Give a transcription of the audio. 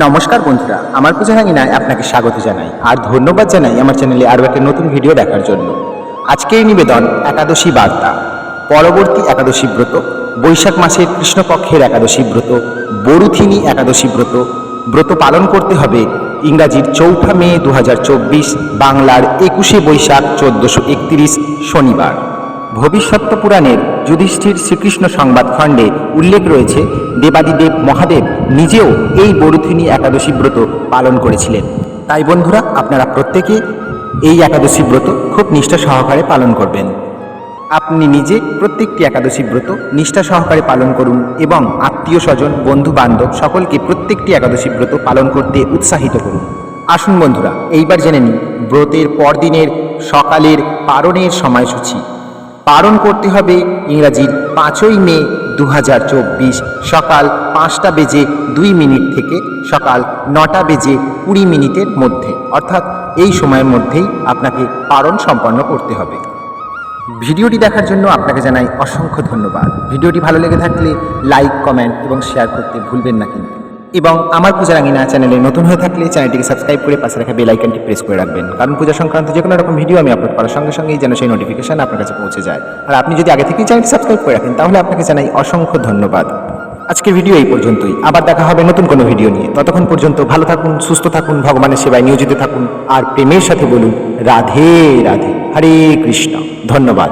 নমস্কার বন্ধুরা, আমার পূজা রাঙিনায় আপনাকে স্বাগত জানাই আর ধন্যবাদ জানাই আমার চ্যানেলে আরও একটা নতুন ভিডিও দেখার জন্য। আজকের নিবেদন একাদশী বার্তা। পরবর্তী একাদশী ব্রত, বৈশাখ মাসের কৃষ্ণপক্ষের একাদশী ব্রত, বরুথিনী একাদশী ব্রত ব্রত পালন করতে হবে ইংরাজির চৌঠা মে দু হাজার চব্বিশ, বাংলার একুশে বৈশাখ চোদ্দশো শনিবার। ভবিষ্যৎ পুরাণের যুধিষ্ঠির শ্রীকৃষ্ণ সংবাদ খণ্ডে উল্লেখ রয়েছে, দেবাদিদেব মহাদেব নিজেও এই বরুথিনী একাদশী ব্রত পালন করেছিলেন। তাই বন্ধুরা, আপনারা প্রত্যেকে এই একাদশী ব্রত খুব নিষ্ঠা সহকারে পালন করবেন। আপনি নিজে প্রত্যেকটি একাদশী ব্রত নিষ্ঠা সহকারে পালন করুন এবং আত্মীয় স্বজন বন্ধু বান্ধব সকলকে প্রত্যেকটি একাদশী ব্রত পালন করতে উৎসাহিত করুন। আসুন বন্ধুরা, এইবার জেনে নিন ব্রতের পরদিনের সকালের পারণের সময়সূচি। পালন করতে হবে ইংরাজির পাঁচই মে দু হাজার চব্বিশ সকাল পাঁচটা বেজে দুই মিনিট থেকে সকাল নটা বেজে কুড়ি মিনিটের মধ্যে। অর্থাৎ এই সময়ের মধ্যেই আপনাকে পালন সম্পন্ন করতে হবে। ভিডিওটি দেখার জন্য আপনাকে জানাই অসংখ্য ধন্যবাদ। ভিডিওটি ভালো লেগে থাকলে লাইক, কমেন্ট এবং শেয়ার করতে ভুলবেন না কিন্তু। এবং আমার পূজা রাঙিনা চ্যানেলে নতুন হয়ে থাকলে চ্যানেলটিকে সাবস্ক্রাইব করে পাশে রাখা বেল আইকনটি প্রেস করে রাখবেন। কারণ পূজা সংক্রান্ত যে কোনো রকম ভিডিও আমি আপলোড করার সঙ্গে সঙ্গেই যেন সেই নোটিফিকেশন আপনার কাছে পৌঁছে যায়। আর আপনি যদি আগে থেকেই চ্যানেলটি সাবস্ক্রাইব করে রাখেন, তাহলে আপনাকে জানাই অসংখ্য ধন্যবাদ। আজকের ভিডিও এই পর্যন্তই। আবার দেখা হবে নতুন কোনো ভিডিও নিয়ে। ততক্ষণ পর্যন্ত ভালো থাকুন, সুস্থ থাকুন, ভগবানের সেবায় নিয়োজিত থাকুন। আর প্রেমের সাথে বলুন, রাধে রাধে। হরে কৃষ্ণ। ধন্যবাদ।